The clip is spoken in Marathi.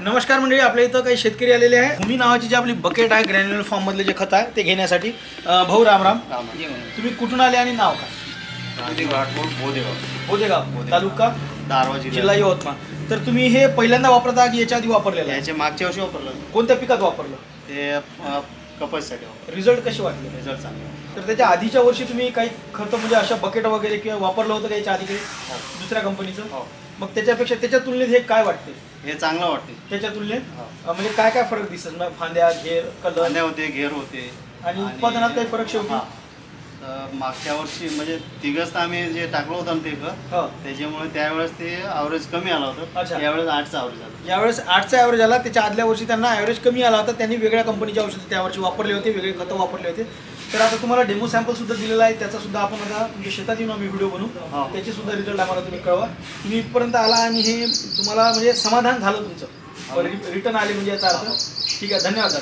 नमस्कार मंडळी आपल्या इथं काही शेतकरी आलेले आहे भूमी नावाची जी आपली बकेट आहे ग्रॅन्युअल फॉर्म मधले जे खत आहे ते घेण्यासाठी अं, भाऊ रामराम तुम्ही कुठून आले आणि नाव काय? बोदेगाव. तालुका? दारवा जिल्हा यवतमाळ. तर तुम्ही हे पहिल्यांदा वापरता की याच्या आधी वापरलेलं आहे? याचे मागच्या वर्षी वापरलं कोणत्या पिकात वापरलं? ते अ, कपाशीसाठी वापरलं. रिझल्ट कसे वाटले? रिझल्ट चांगले तर त्याच्या आधीच्या वर्षी तुम्ही काही खत म्हणजे अशा बकेट वगैरे किंवा वापरलं होतं का याच्या आधी काही? दुसऱ्या कंपनीचं हो. मग त्याच्यापेक्षा त्याच्या तुलनेत हे काय वाटते हे चांगलं वाटते त्याच्या तुलनेत. अं, म्हणजे काय काय फरक दिसत मग फांद्या घेर कलर होते घेर होते आणि उत्पादनात काही फरक शेवटी? हा. मागच्या वर्षी म्हणजे तिघच आम्ही जे टाकलं होतं ना ते खत, हो. त्याच्यामुळे त्यावेळेस ते ॲव्हरेज कमी आलं. होतं. यावेळेस आठचं ॲव्हरेज आलं. यावेळेस आठचा ॲव्हरेज आला त्याच्या आदल्या वर्षी त्यांना ॲव्हरेज कमी आला होता त्यांनी वेगळ्या कंपनीचे औषधं त्या वर्षी वापरले होते वेगळे खतं वापरले होते. तर आता तुम्हाला डेमो सॅम्पल सुद्धा दिलेला आहे त्याचा सुद्धा आपण आता म्हणजे शेतात येऊन आम्ही व्हिडिओ बनवू. हो. त्याचे सुद्धा रिझल्ट आम्हाला तुम्ही कळवा. तुम्ही इथपर्यंत आला आणि हे तुम्हाला म्हणजे समाधान झालं तुमचं. रिटर्न आले म्हणजे याचा अर्थ. ठीक आहे धन्यवाद.